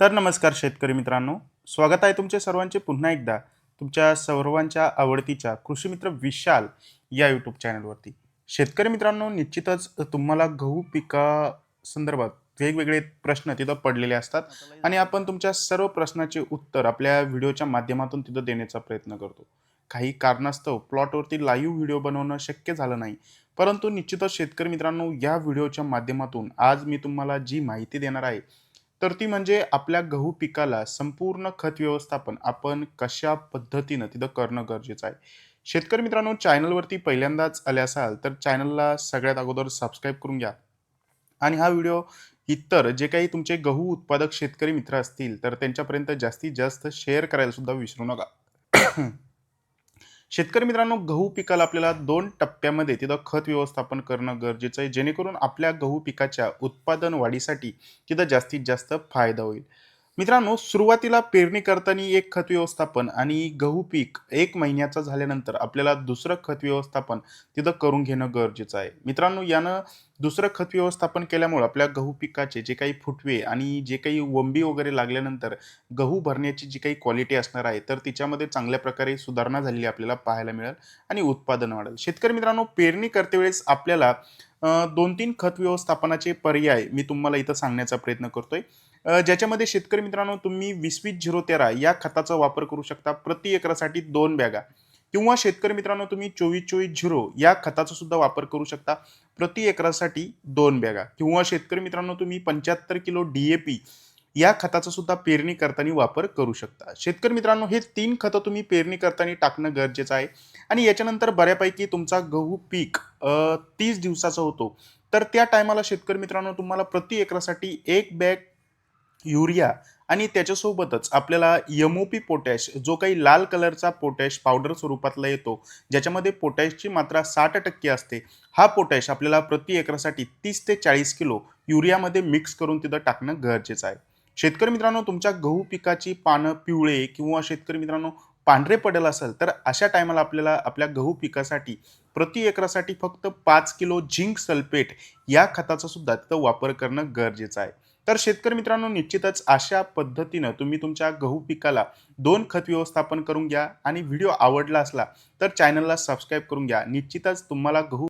तर नमस्कार शेतकरी मित्रांनो. स्वागत आहे तुमचे सर्वांचे पुन्हा एकदा तुमच्या सर्वांच्या आवडतीच्या कृषीमित्र विशाल या यूट्यूब चॅनलवरती शेतकरी मित्रांनो निश्चितच तुम्हाला गहू पिका संदर्भात वेगवेगळे प्रश्न तिथं पडलेले असतात आणि आपण तुमच्या सर्व प्रश्नाचे उत्तर आपल्या व्हिडिओच्या माध्यमातून तिथं देण्याचा प्रयत्न करतो. काही कारणास्तव प्लॉटवरती लाईव्ह व्हिडिओ बनवणं शक्य झालं नाही. परंतु निश्चितच शेतकरी मित्रांनो या व्हिडिओच्या माध्यमातून आज मी तुम्हाला जी माहिती देणार आहे तर ती म्हणजे आपल्या गहू पिकाला संपूर्ण खत व्यवस्थापन आपण कशा पद्धतीनं तिथं करणं गरजेचं आहे. शेतकरी मित्रांनो चॅनलवरती पहिल्यांदाच आले असाल तर चॅनलला सगळ्यात अगोदर सबस्क्राईब करून घ्या. आणि हा व्हिडिओ इतर जे काही तुमचे गहू उत्पादक शेतकरी मित्र असतील तर त्यांच्यापर्यंत जास्तीत जास्त शेअर करायला सुद्धा विसरू नका. शेतकरी मित्रांनो गहू पिकाला आपल्याला दोन टप्प्यामध्ये तिथं खत व्यवस्थापन करणं गरजेचं आहे. जेणेकरून आपल्या गहू पिकाच्या उत्पादन वाढीसाठी तिथं जास्तीत जास्त फायदा होईल. मित्रांनो सुरुवातीला पेरणी करताना एक खत व्यवस्थापन आणि गहू पीक एक महिन्याचा झाल्यानंतर आपल्याला दुसरं खत व्यवस्थापन तिथं करून घेणं गरजेचं आहे. मित्रांनो यानं दुसरं खत व्यवस्थापन केल्यामुळे आपल्या गहू पिकाचे जे काही फुटवे आणि जे काही वंबी वगैरे लागल्यानंतर गहू भरण्याची जी काही क्वालिटी असणार आहे तर तिच्यामध्ये चांगल्या प्रकारे सुधारणा झालेली आपल्याला पाहायला मिळेल आणि उत्पादन वाढेल. शेतकरी मित्रांनो पेरणी करते वेळेस आपल्याला दोन तीन खत व्यवस्थापनाचे पर्याय मी तुम्हाला इथं सांगण्याचा प्रयत्न करतोय. ज्याच्यामध्ये शेतकरी मित्रांनो तुम्ही वीसवीस झिरो तेरा या खताचा वापर करू शकता प्रति एकरासाठी दोन बॅगा. किंवा शेतकरी मित्रांनो तुम्ही चोवीस चोवीस झिरो या खताचा सुद्धा वापर करू शकता प्रति एकरासाठी दोन बॅगा. किंवा शेतकरी मित्रांनो तुम्ही पंच्याहत्तर किलो डी ए पी या खताचा सुद्धा पेरणी करताना वापर करू शकता. शेतकरी मित्रांनो हे तीन खतं तुम्ही पेरणी करताना टाकणं गरजेचं आहे. आणि याच्यानंतर बऱ्यापैकी तुमचा गहू पीक तीस दिवसाचा होतो. तर त्या टायमाला शेतकरी मित्रांनो तुम्हाला प्रति एकरासाठी एक बॅग युरिया आणि त्याच्यासोबतच आपल्याला यमोपी पोटॅश जो काही लाल कलरचा पोटॅश पावडर स्वरूपातला येतो ज्याच्यामध्ये पोटॅशची मात्रा साठ टक्के असते हा पोटॅश आपल्याला प्रति एकरासाठी तीस ते चाळीस किलो युरियामध्ये मिक्स करून तिथं टाकणं गरजेचं आहे. शेतकरी मित्रांनो तुमच्या गहू पिकाची पानं पिवळे किंवा शेतकरी मित्रांनो पांढरे पडेल असेल तर अशा टायमाला आपल्याला आपल्या गहू पिकासाठी प्रति एकरासाठी फक्त पाच किलो झिंक सल्फेट या खताचा सुद्धा तिथं वापर करणं गरजेचं आहे. तर शेतकरी मित्रांनो निश्चितच अशा पद्धतीनं तुम्ही तुमच्या गहू पिकाला दोन खत व्यवस्थापन करून घ्या आणि व्हिडिओ आवडला असला तर चॅनलला सबस्क्राईब करून घ्या. निश्चितच तुम्हाला गहू